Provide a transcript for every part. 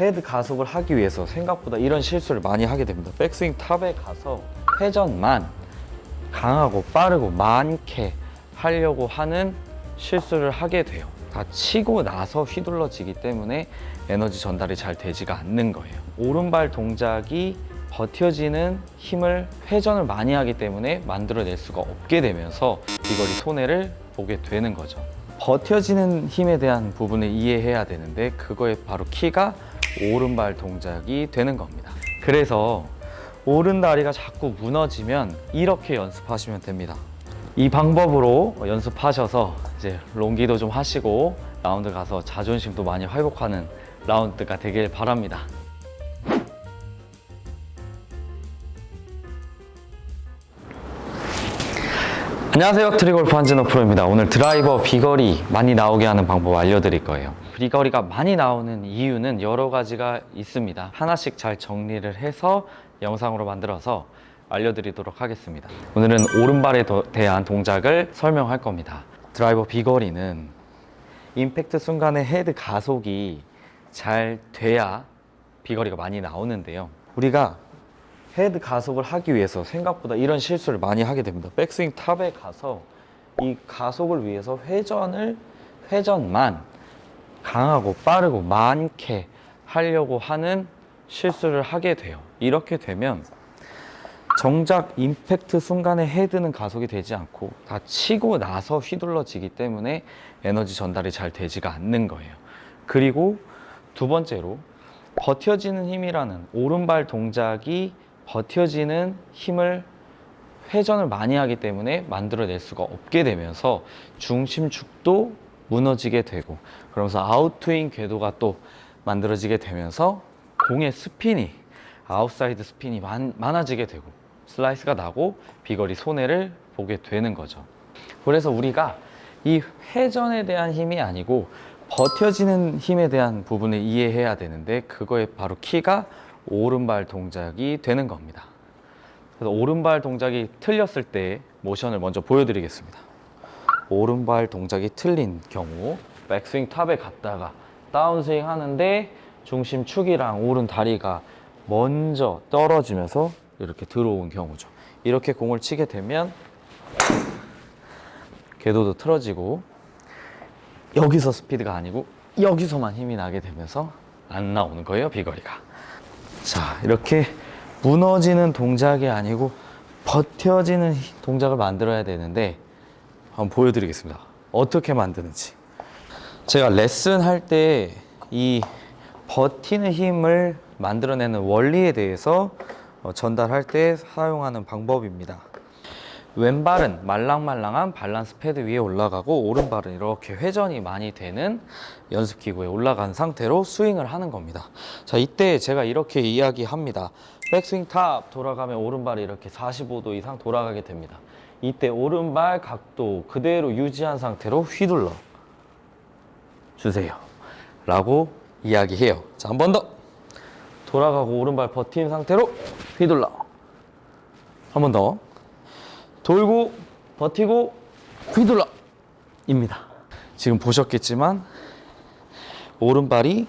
헤드 가속을 하기 위해서 생각보다 이런 실수를 많이 하게 됩니다. 백스윙 탑에 가서 회전만 강하고 빠르고 많게 하려고 하는 실수를 하게 돼요. 다 치고 나서 휘둘러지기 때문에 에너지 전달이 잘 되지가 않는 거예요. 오른발 동작이 버텨지는 힘을 회전을 많이 하기 때문에 만들어낼 수가 없게 되면서 비거리 손해를 보게 되는 거죠. 버텨지는 힘에 대한 부분을 이해해야 되는데 그거의 바로 키가 오른발 동작이 되는 겁니다. 그래서 오른 다리가 자꾸 무너지면 이렇게 연습하시면 됩니다. 이 방법으로 연습하셔서 이제 롱기도 좀 하시고 라운드 가서 자존심도 많이 회복하는 라운드가 되길 바랍니다. 안녕하세요. 트리골프 한진호 프로입니다. 오늘 드라이버 비거리 많이 나오게 하는 방법 알려드릴 거예요. 비거리가 많이 나오는 이유는 여러 가지가 있습니다. 하나씩 잘 정리를 해서 영상으로 만들어서 알려드리도록 하겠습니다. 오늘은 오른발에 더- 대한 동작을 설명할 겁니다. 드라이버 비거리는 임팩트 순간에 헤드 가속이 잘 돼야 비거리가 많이 나오는데요. 우리가 헤드 가속을 하기 위해서 생각보다 이런 실수를 많이 하게 됩니다. 백스윙 탑에 가서 이 가속을 위해서 회전을 회전만 강하고 빠르고 많게 하려고 하는 실수를 하게 돼요. 이렇게 되면 정작 임팩트 순간에 헤드는 가속이 되지 않고 다 치고 나서 휘둘러지기 때문에 에너지 전달이 잘 되지가 않는 거예요. 그리고 두 번째로 버텨지는 힘이라는 오른발 동작이 버텨지는 힘을 회전을 많이 하기 때문에 만들어낼 수가 없게 되면서 중심축도 무너지게 되고 그러면서 아웃트윙 궤도가 또 만들어지게 되면서 공의 스핀이 아웃사이드 스핀이 많, 많아지게 되고 슬라이스가 나고 비거리 손해를 보게 되는 거죠. 그래서 우리가 이 회전에 대한 힘이 아니고 버텨지는 힘에 대한 부분을 이해해야 되는데 그거의 바로 키가 오른발 동작이 되는 겁니다. 그래서 오른발 동작이 틀렸을 때 모션을 먼저 보여드리겠습니다. 오른발 동작이 틀린 경우 백스윙 탑에 갔다가 다운스윙 하는데 중심 축이랑 오른 다리가 먼저 떨어지면서 이렇게 들어온 경우죠. 이렇게 공을 치게 되면 궤도도 틀어지고 여기서 스피드가 아니고 여기서만 힘이 나게 되면서 안 나오는 거예요, 비거리가. 자, 이렇게 무너지는 동작이 아니고 버텨지는 동작을 만들어야 되는데 한번 보여드리겠습니다. 어떻게 만드는지. 제가 레슨 할 때 이 버티는 힘을 만들어내는 원리에 대해서 어, 전달할 때 사용하는 방법입니다. 왼발은 말랑말랑한 밸런스 패드 위에 올라가고 오른발은 이렇게 회전이 많이 되는 연습 기구에 올라간 상태로 스윙을 하는 겁니다. 자, 이때 제가 이렇게 이야기합니다. 백스윙 탑 돌아가면 오른발이 이렇게 45도 이상 돌아가게 됩니다. 이때 오른발 각도 그대로 유지한 상태로 휘둘러 주세요. 라고 이야기해요. 자, 한 번 더. 돌아가고 오른발 버틴 상태로 휘둘러. 한 번 더. 돌고 버티고 휘둘러 입니다. 지금 보셨겠지만 오른발이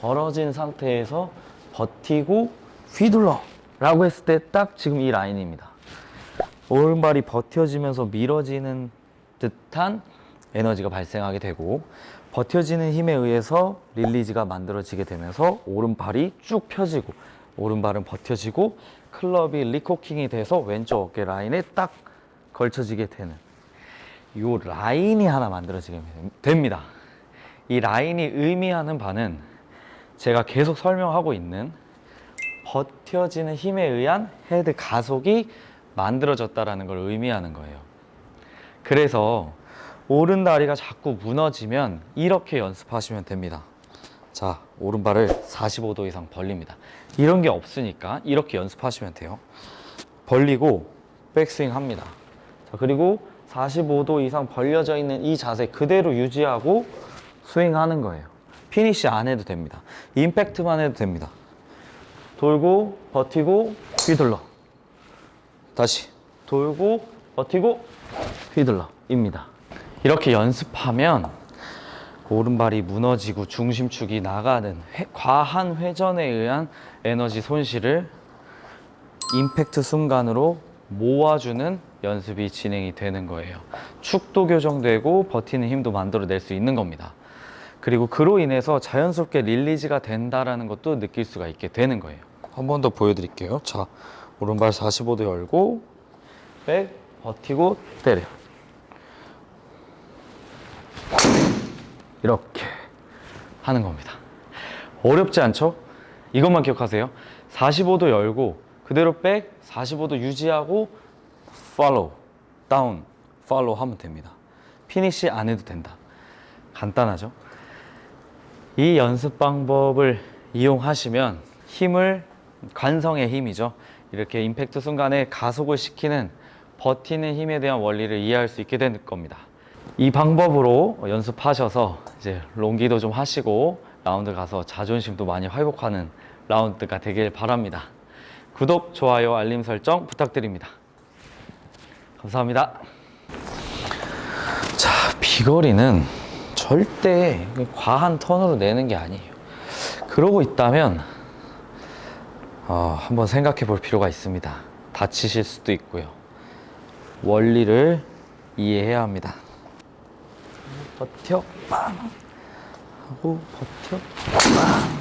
벌어진 상태에서 버티고 휘둘러 라고 했을 때 딱 지금 이 라인입니다. 오른발이 버텨지면서 밀어지는 듯한 에너지가 발생하게 되고 버텨지는 힘에 의해서 릴리즈가 만들어지게 되면서 오른발이 쭉 펴지고 오른발은 버텨지고 클럽이 리코킹이 돼서 왼쪽 어깨 라인에 딱 걸쳐지게 되는 이 라인이 하나 만들어지게 됩니다. 이 라인이 의미하는 바는 제가 계속 설명하고 있는 버텨지는 힘에 의한 헤드 가속이 만들어졌다라는 걸 의미하는 거예요. 그래서 오른 다리가 자꾸 무너지면 이렇게 연습하시면 됩니다. 자, 오른발을 45도 이상 벌립니다. 이런 게 없으니까 이렇게 연습하시면 돼요. 벌리고 백스윙 합니다. 자, 그리고 45도 이상 벌려져 있는 이 자세 그대로 유지하고 스윙하는 거예요. 피니시 안 해도 됩니다. 임팩트만 해도 됩니다. 돌고 버티고 휘둘러. 다시 돌고 버티고 휘둘러 입니다. 이렇게 연습하면 오른발이 무너지고 중심축이 나가는 회- 과한 회전에 의한 에너지 손실을 임팩트 순간으로 모아주는 연습이 진행이 되는 거예요. 축도 교정되고 버티는 힘도 만들어낼 수 있는 겁니다. 그리고 그로 인해서 자연스럽게 릴리즈가 된다라는 것도 느낄 수가 있게 되는 거예요. 한 번 더 보여드릴게요. 자, 오른발 45도 열고 백 버티고 때려. 이렇게 하는 겁니다. 어렵지 않죠? 이것만 기억하세요. 45도 열고 그대로 백 45도 유지하고 follow, down, follow 하면 됩니다. 피니시 안 해도 된다. 간단하죠? 이 연습 방법을 이용하시면 힘을 관성의 힘이죠. 이렇게 임팩트 순간에 가속을 시키는 버티는 힘에 대한 원리를 이해할 수 있게 될 겁니다. 이 방법으로 연습하셔서 이제 롱기도 좀 하시고 라운드 가서 자존심도 많이 회복하는 라운드가 되길 바랍니다. 구독, 좋아요, 알림 설정 부탁드립니다. 감사합니다. 자, 비거리는 절대 과한 턴으로 내는 게 아니에요. 그러고 있다면 어, 한번 생각해 볼 필요가 있습니다. 다치실 수도 있고요. 원리를 이해해야 합니다. 버텨, 빵! 하고 버텨, 빵!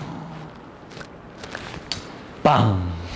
빵!